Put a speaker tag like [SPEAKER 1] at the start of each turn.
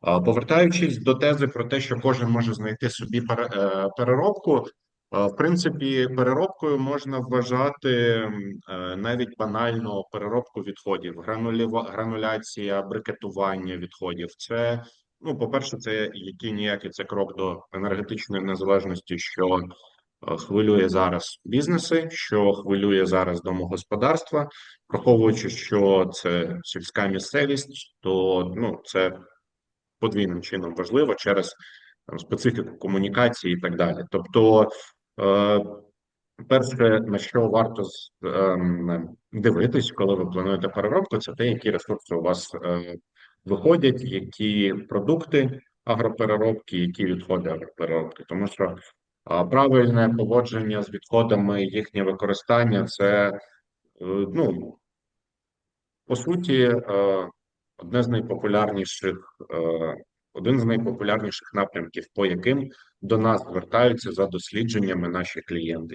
[SPEAKER 1] Повертаючись до тези про те, що кожен може знайти собі е, переробку, в принципі, переробкою можна вважати е, навіть банально переробку відходів, грануляція, брикетування відходів. Це, ну, по-перше, це який ніякий це крок до енергетичної незалежності, що хвилює зараз бізнеси, що хвилює зараз домогосподарства, враховуючи, що це сільська місцевість, то ну це подвійним чином важливо через там, специфіку комунікації і так далі. Тобто, е, перше, на що варто ем, дивитись, коли ви плануєте переробку, це те, які ресурси у вас е, виходять, які продукти агропереробки, які відходи агропереробки. Тому що правильне поводження з відходами, їхнє використання це е, ну по суті, е, одне з найпопулярніших, е, один з найпопулярніших напрямків, по яким до нас звертаються за дослідженнями наші клієнти.